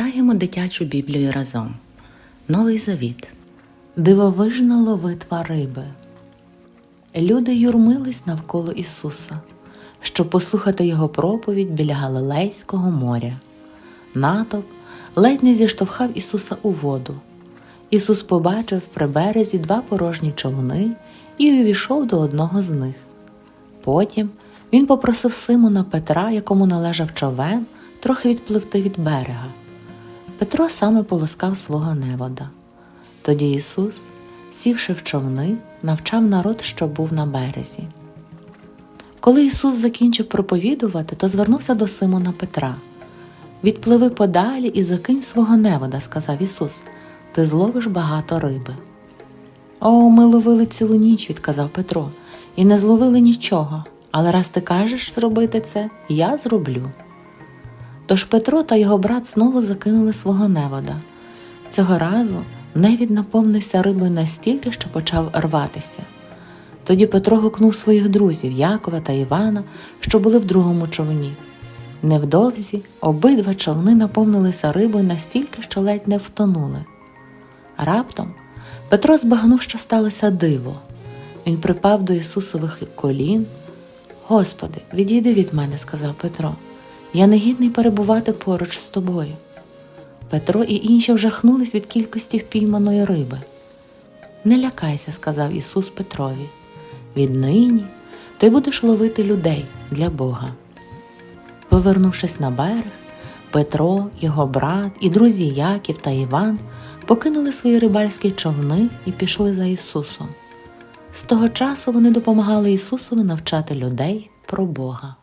Читаємо дитячу Біблію разом. Новий Завіт. Дивовижна ловитва риби. Люди юрмились навколо Ісуса, щоб послухати Його проповідь біля Галилейського моря. Натовп ледь не зіштовхав Ісуса у воду. Ісус побачив при березі два порожні човни і увійшов до одного з них. Потім він попросив Симона Петра, якому належав човен, трохи відпливти від берега. Петро саме полоскав свого невода. Тоді Ісус, сівши в човни, навчав народ, що був на березі. Коли Ісус закінчив проповідувати, то звернувся до Симона Петра. Відпливи подалі і закинь свого невода, сказав Ісус, ти зловиш багато риби. О, ми ловили цілу ніч, відказав Петро, і не зловили нічого. Але раз ти кажеш зробити це, я зроблю. Тож Петро та його брат знову закинули свого невода. Цього разу невід наповнився рибою настільки, що почав рватися. Тоді Петро гукнув своїх друзів Якова та Івана, що були в другому човні. Невдовзі обидва човни наповнилися рибою настільки, що ледь не втонули. Раптом Петро збагнув, що сталося диво. Він припав до Ісусових колін. Господи, відійди від мене, сказав Петро. Я не гідний перебувати поруч з тобою. Петро і інші вжахнулись від кількості впійманої риби. Не лякайся, сказав Ісус Петрові. Віднині ти будеш ловити людей для Бога. Повернувшись на берег, Петро, його брат і друзі Яків та Іван покинули свої рибальські човни і пішли за Ісусом. З того часу вони допомагали Ісусові навчати людей про Бога.